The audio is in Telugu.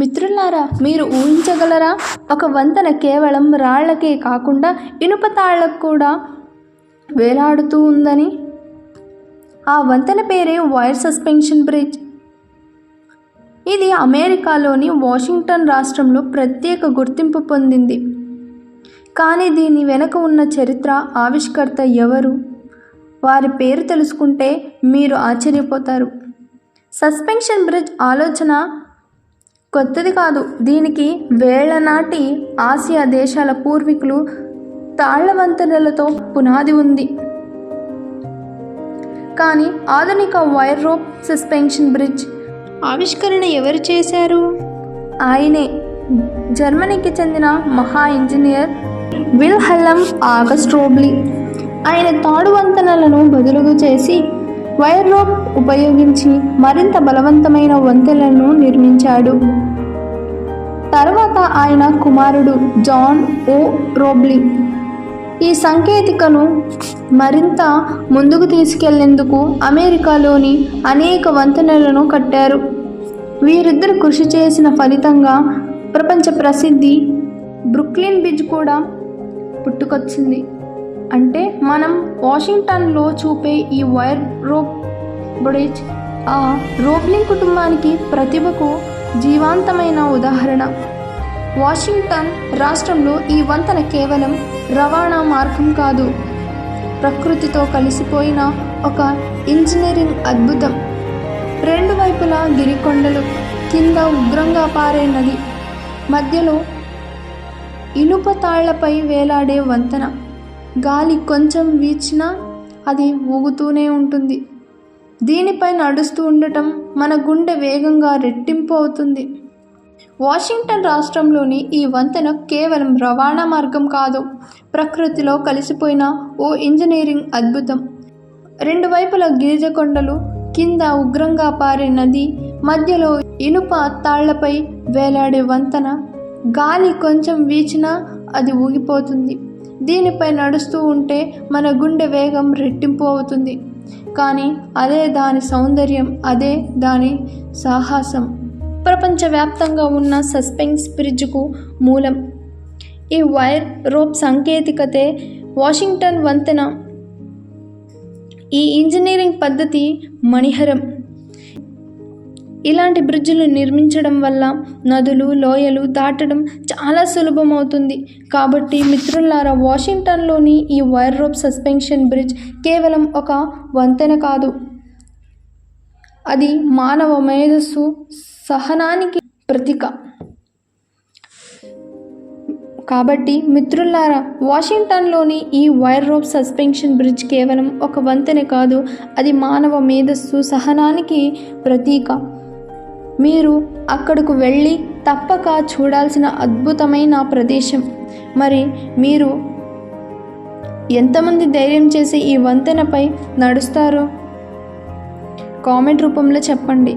మిత్రులారా మీరు ఊహించగలరా? ఒక వంతెన కేవలం రాళ్ళకే కాకుండా ఇనుప తాళ్ళకు కూడా వేలాడుతూ ఉందని? ఆ వంతెన పేరే వైర్ సస్పెన్షన్ బ్రిడ్జ్. ఇది అమెరికాలోని వాషింగ్టన్ రాష్ట్రంలో ప్రత్యేక గుర్తింపు పొందింది. కానీ దీని వెనుక ఉన్న చరిత్ర ఆవిష్కర్త ఎవరు? వారి పేరు తెలుసుకుంటే మీరు ఆశ్చర్యపోతారు. సస్పెన్షన్ బ్రిడ్జ్ ఆలోచన కొత్తది కాదు. దీనికి వేళ్ళ నాటి ఆసియా దేశాల పూర్వీకులు తాళ్ళ వంతెనలతో పునాది ఉంది. కానీ ఆధునిక వైర్ రోప్ సస్పెన్షన్ బ్రిడ్జ్ ఆవిష్కరణ ఎవరు చేశారు? ఆయనే. జర్మనీకి చెందిన మహా ఇంజనీర్ విల్హల్లం ఆగస్ట్ రోబ్లీ. ఆయన తాడు వంతెనలను బదులుగా చేసి వైర్ రోప్ ఉపయోగించి మరింత బలవంతమైన వంతెనలను నిర్మించాడు. తర్వాత ఆయన కుమారుడు జాన్ ఓ రోబ్లీ ఈ సాంకేతికను మరింత ముందుకు తీసుకెళ్ళేందుకు అమెరికాలోని అనేక వంతెనలను కట్టారు. వీరిద్దరు కృషి చేసిన ఫలితంగా ప్రపంచ ప్రసిద్ధి బ్రుక్లిన్ బ్రిడ్జ్ కూడా పుట్టుకొచ్చింది. అంటే మనం వాషింగ్టన్లో చూపే ఈ వైర్ రోప్ బ్రిడ్జ్ ఆ రోబ్లింగ్ కుటుంబానికి ప్రతిభకు జీవాంతమైన ఉదాహరణ. వాషింగ్టన్ రాష్ట్రంలో ఈ వంతెన కేవలం రవాణా మార్గం కాదు. ప్రకృతితో కలిసిపోయిన ఒక ఇంజనీరింగ్ అద్భుతం. రెండు వైపులా గిరికొండలు కింద ఉగ్రంగా పారే నది మధ్యలో ఇనుప తాళ్ళపై వేలాడే వంతెన. గాలి కొంచెం వీచినా అది ఊగుతూనే ఉంటుంది. దీనిపై నడుస్తూ ఉండటం మన గుండె వేగంగా రెట్టింపు అవుతుంది. వాషింగ్టన్ రాష్ట్రంలోని ఈ వంతెన కేవలం రవాణా మార్గం కాదు ప్రకృతిలో కలిసిపోయిన ఓ ఇంజనీరింగ్ అద్భుతం. రెండు వైపుల గిరిజ కొండలు కింద ఉగ్రంగా పారే నది మధ్యలో ఇనుప తాళ్ళపై వేలాడే వంతెన. గాలి కొంచెం వీచినా అది ఊగిపోతుంది. దీనిపై నడుస్తూ ఉంటే మన గుండె వేగం రెట్టింపు అవుతుంది. కానీ అదే దాని సౌందర్యం అదే దాని సాహసం. ప్రపంచవ్యాప్తంగా ఉన్న సస్పెన్స్ బ్రిడ్జ్కు మూలం. ఈ వైర్ రోప్ సాంకేతికతే వాషింగ్టన్ వంతెన. ఈ ఇంజనీరింగ్ పద్ధతి మణిహరం. ఇలాంటి బ్రిడ్జిలు నిర్మించడం వల్ల నదులు లోయలు దాటడం చాలా సులభమవుతుంది. కాబట్టి మిత్రులారా వాషింగ్టన్లోని ఈ వైర్ రోప్ సస్పెన్షన్ బ్రిడ్జ్ కేవలం ఒక వంతెన కాదు. అది మానవ మేధస్సు సహనానికి ప్రతీక. కాబట్టి మిత్రులారా వాషింగ్టన్లోని ఈ వైర్ రోప్ సస్పెన్షన్ బ్రిడ్జ్ కేవలం ఒక వంతెన కాదు అది మానవ మేధస్సు సహనానికి ప్రతీక. మీరు అక్కడకు వెళ్ళి తప్పక చూడాల్సిన అద్భుతమైన ప్రదేశం. మరి మీరు ఎంతమంది ధైర్యం చేసి ఈ వంతెనపై నడుస్తారో కామెంట్ రూపంలో చెప్పండి.